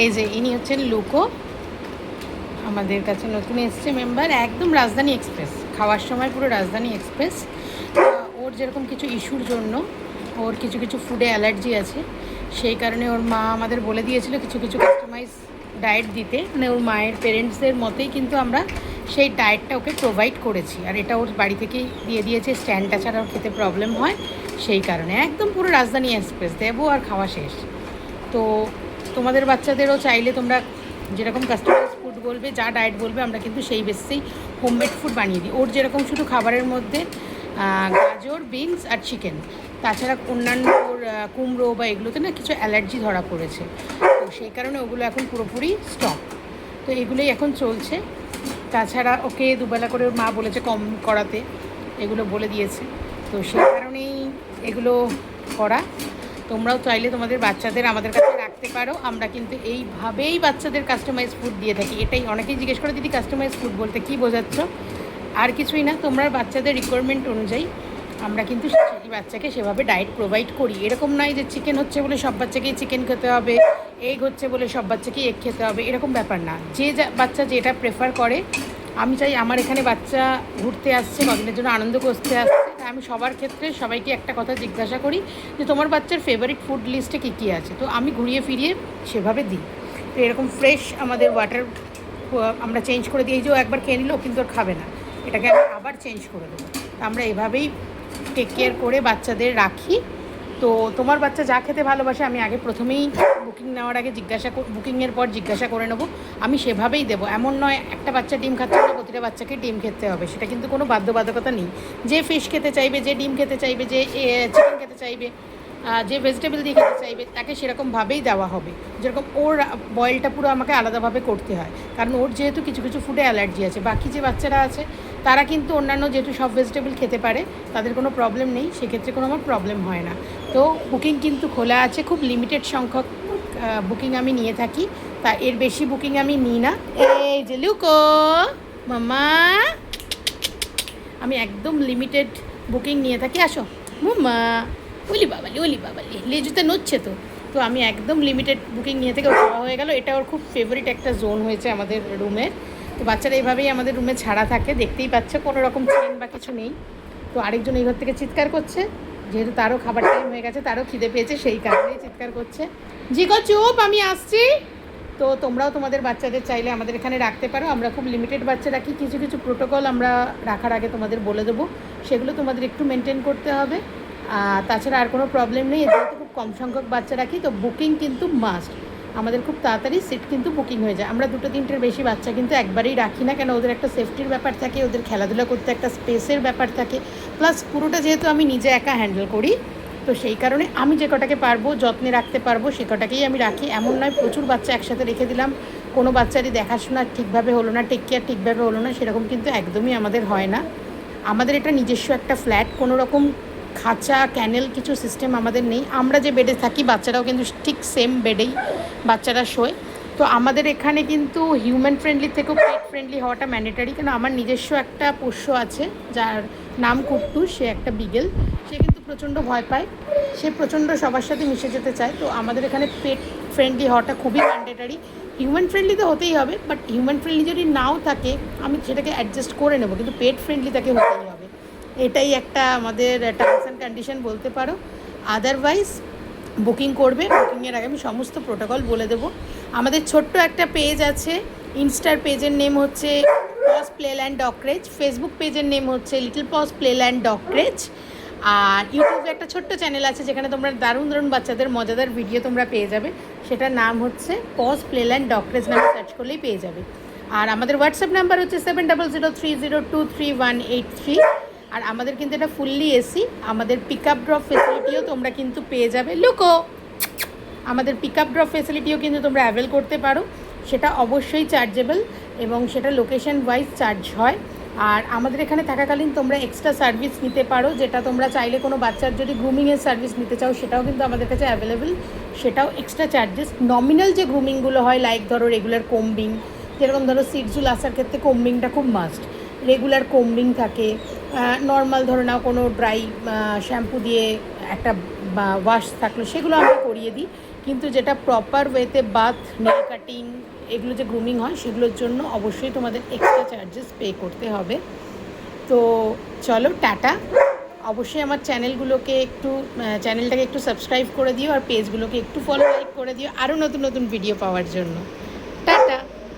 এই যে ইনি হচ্ছেন লুকো। আমাদের কাছে নতুন এসছে মেম্বার, একদম রাজধানী এক্সপ্রেস। খাওয়ার সময় পুরো রাজধানী এক্সপ্রেস। ওর যেরকম কিছু ইস্যুর জন্য, ওর কিছু কিছু ফুডে অ্যালার্জি আছে, সেই কারণে ওর মা আমাদের বলে দিয়েছিল কিছু কিছু কাস্টমাইজ ডায়েট দিতে। মানে ওর মায়ের পেরেন্টসদের মতেই কিন্তু আমরা সেই ডায়েটটা ওকে প্রোভাইড করেছি। আর এটা ওর বাড়ি থেকেই দিয়ে দিয়েছে, স্ট্যান্ডটা ছাড়া ওর খেতে প্রবলেম হয়, সেই কারণে। একদম পুরো রাজধানী এক্সপ্রেস, দেবো আর খাওয়া শেষ। তো তোমাদের বাচ্চাদেরও চাইলে তোমরা যেরকম কাস্টমাইজ ফুড বলবে, যা ডায়েট বলবে, আমরা কিন্তু সেই বেসেই হোমমেড ফুড বানিয়ে দিই। ওর যেরকম শুধু খাবারের মধ্যে গাজর বিনস আর চিকেন তাছাড়া অন্যান্য ওর কুমড়ো বা এগুলোতে না কিছু অ্যালার্জি ধরা পড়েছে। তো সেই কারণে ওগুলো এখন পুরোপুরি স্টপ তো এগুলোই এখন চলছে। তাছাড়া ওকে দুবেলা করে ওর মা বলেছে কম করাতে। এগুলো বলে দিয়েছে। তো সেই কারণেই এগুলো করা। তোমরাও চাইলে তোমাদের বাচ্চাদের আমাদের কাছে রাখতে পারো, আমরা কিন্তু এইভাবেই বাচ্চাদের কাস্টমাইজ ফুড দিয়ে থাকি। এটাই অনেকেই জিজ্ঞেস করে, দিদি কাস্টমাইজ ফুড বলতে কী বোঝাচ্ছ? আর কিছুই না, তোমরা বাচ্চাদের রিকোয়ারমেন্ট অনুযায়ী আমরা কিন্তু সেই বাচ্চাকে সেভাবে ডায়েট প্রোভাইড করি। এরকম নয় যে চিকেন হচ্ছে বলে সব বাচ্চাকেই চিকেন খেতে হবে এগ হচ্ছে বলে সব বাচ্চাকেই এগ খেতে হবে, এরকম ব্যাপার না। যে যা- বাচ্চা যেটা প্রেফার করে আমি চাই আমার এখানে বাচ্চা ঘুরতে আসছে, কদিনের জন্য আনন্দ করতে আসছে। আমি সবার ক্ষেত্রে সবাইকে একটা কথা জিজ্ঞাসা করি যে, তোমার বাচ্চার ফেভারিট ফুড লিস্টে কী কী আছে? তো আমি ঘুরিয়ে ফিরিয়ে সেভাবে দিই। তো এরকম ফ্রেশ আমাদের ওয়াটার আমরা চেঞ্জ করে দিই। এই যে একবার খেয়ে নিল, ও কিন্তু আর খাবে না। এটাকে আমি আবার চেঞ্জ করে দেবো। আমরা এভাবেই টেক কেয়ার করে বাচ্চাদের রাখি। তো তোমার বাচ্চা যা খেতে ভালোবাসে, আমি আগে প্রথমেই বুকিং নেওয়ার আগে জিজ্ঞাসা বুকিংয়ের পর জিজ্ঞাসা করে নেব। আমি সেভাবেই দেবো। এমন নয়, একটা বাচ্চা ডিম খাচ্ছে না, প্রতিটা বাচ্চাকে ডিম খেতে হবে। সেটা কিন্তু কোনো বাধ্যবাধকতা নেই। যে ফিশ খেতে চাইবে, যে ডিম খেতে চাইবে, যে চিকেন খেতে চাইবে যে ভেজিটেবল দিয়ে খেতে চাইবে, তাকে সেরকমভাবেই দেওয়া হবে। যেরকম ওর বয়েলটা পুরো আমাকে আলাদাভাবে করতে হয়। কারণ ওর যেহেতু কিছু কিছু ফুডে অ্যালার্জি আছে। বাকি যে বাচ্চারা আছে তারা কিন্তু অন্যান্য যেহেতু সব ভেজিটেবল খেতে পারে, তাদের কোনো প্রবলেম নেই, সেক্ষেত্রে কোনো আমার প্রবলেম হয় না। তো বুকিং কিন্তু খোলা আছে, খুব লিমিটেড সংখ্যক বুকিং আমি নিয়ে থাকি, তা এর বেশি বুকিং আমি নিই না। এই যে লুকো মামা আমি একদম লিমিটেড বুকিং নিয়ে থাকি, আসো। মুম্মা ওলি বাবালি ওলি বাবালি, লেজুতে নড়ছে তো। তো আমি একদম লিমিটেড বুকিং নিয়ে থেকে হয়ে গেল, এটা ওর খুব ফেভারিট একটা জোন হয়েছে আমাদের রুমের তো বাচ্চারা এইভাবেই আমাদের রুমে ছাড়া থাকে। দেখতেই পাচ্ছে, কোনো রকম চেন বা কিছু নেই। তো আরেকজন এই ঘর থেকে চিৎকার করছে। যেহেতু তারও খাবার টাইম হয়ে গেছে, তারও খিদে পেয়েছে, সেই কারণেই চিৎকার করছে। জিগো, চুপ, আমি আসছি। তো তোমরাও তোমাদের বাচ্চাদের চাইলে আমাদের এখানে রাখতে পারো। আমরা খুব লিমিটেড বাচ্চা রাখি কিছু কিছু প্রোটোকল আমরা রাখার আগে তোমাদের বলে দেবো। সেগুলো তোমাদের একটু মেনটেন করতে হবে। তাছাড়া আর কোনো প্রবলেম নেই। যেহেতু খুব কম সংখ্যক বাচ্চা রাখি তো বুকিং কিন্তু মাস্ট আমাদের খুব তাড়াতাড়ি সিট কিন্তু বুকিং হয়ে যায়। আমরা দুটো তিনটের বেশি বাচ্চা কিন্তু একবারেই রাখি না, কেন ওদের একটা সেফটির ব্যাপার থাকে, ওদের খেলাধুলা করতে একটা স্পেসের ব্যাপার থাকে। প্লাস পুরোটা যেহেতু আমি নিজে একা হ্যান্ডেল করি, তো সেই কারণে আমি যে কটাকে পারব, যত্নে রাখতে পারব, সে কটাকেই আমি রাখি। এমন নয়, প্রচুর বাচ্চা একসাথে রেখে দিলাম। কোনো বাচ্চারই দেখাশোনা ঠিকভাবে হলো না টেক কেয়ার ঠিকভাবে হলো না, সেরকম কিন্তু একদমই আমাদের হয় না। আমাদের এটা নিজস্ব একটা ফ্ল্যাট কোনো রকম খাঁচা, ক্যানেল কিছু সিস্টেম আমাদের নেই। আমরা যে বেডে থাকি, বাচ্চারাও কিন্তু ঠিক সেম বেডেই বাচ্চারা শোয়। তো আমাদের এখানে কিন্তু হিউম্যান ফ্রেন্ডলি থেকেও পেট ফ্রেন্ডলি হওয়াটা ম্যান্ডেটারি কেন আমার নিজস্ব একটা পোষ্য আছে, যার নাম কুট্টু, সে একটা বিগেল সে কিন্তু প্রচণ্ড ভয় পায়। সে প্রচণ্ড সবার সাথে মিশে যেতে চায়। তো আমাদের এখানে পেট ফ্রেন্ডলি হওয়াটা খুবই ম্যান্ডেটারি হিউম্যান ফ্রেন্ডলি তো হতেই হবে বাট হিউম্যান ফ্রেন্ডলি যদি নাও থাকে, আমি সেটাকে অ্যাডজাস্ট করে নেব, কিন্তু পেট ফ্রেন্ডলি তাকে হতেই হবে। এটাই একটা আমাদের টার্মস অ্যান্ড কন্ডিশন বলতে পারো। আদারওয়াইজ বুকিং করবে বুকিংয়ের আগে আমি সমস্ত প্রোটোকল বলে দেবো। আমাদের ছোট্ট একটা পেজ আছে ইনস্টার পেজের নেম হচ্ছে পস প্লেল্যান্ড ডকরেজ ফেসবুক পেজের নেম হচ্ছে লিটল পস প্লেল্যান্ড ডকরেজ আর ইউটিউবে একটা ছোট্ট চ্যানেল আছে, যেখানে তোমরা দারুণ দারুণ বাচ্চাদের মজাদার ভিডিও তোমরা পেয়ে যাবে। সেটার নাম হচ্ছে পস প্লেল্যান্ড ডকরেজ নামে সার্চ করলেই পেয়ে যাবে। আর আমাদের হোয়াটসঅ্যাপ নাম্বার হচ্ছে seven double zero three zero two three one eight three আর আমাদের কিন্তু এটা ফুললি এসি আমাদের পিক আপ ড্রপ ফেসিলিটিও তোমরা কিন্তু পেয়ে যাবে। লুকো! আমাদের পিক আপ ড্রপ ফেসিলিটিও কিন্তু তোমরা অ্যাভেল করতে পারো। সেটা অবশ্যই চার্জেবল এবং সেটা লোকেশন ওয়াইজ চার্জ হয়। আর আমাদের এখানে থাকাকালীন তোমরা এক্সট্রা সার্ভিস নিতে পারো, যেটা তোমরা চাইলে কোনো বাচ্চার যদি গ্রুমিংয়ের সার্ভিস নিতে চাও, সেটাও কিন্তু আমাদের কাছে অ্যাভেলেবেল সেটাও এক্সট্রা চার্জেস নমিনাল যে গ্রুমিংগুলো হয় লাইক ধরো রেগুলার কোম্বিং যেরকম ধরো সিটজুল আসার ক্ষেত্রে কোম্বিংটা খুব মাস্ট রেগুলার কোম্বিং থাকে। নর্মাল ধরে নাও কোনো ড্রাই শ্যাম্পু দিয়ে একটা ওয়াশ থাকল, সেগুলো আমরা করিয়ে দিই। কিন্তু যেটা প্রপার ওয়েতে বাথ নেল কাটিং এগুলো যে গ্রুমিং হয়, সেগুলোর জন্য অবশ্যই তোমাদের এক্সট্রা চার্জেস পে করতে হবে। তো চলো, টাটা। অবশ্যই আমার চ্যানেলগুলোকে একটু চ্যানেলটাকে একটু সাবস্ক্রাইব করে দিও আর পেজগুলোকে একটু ফলো লাইক করে দিও। আরও নতুন নতুন ভিডিও পাওয়ার জন্য।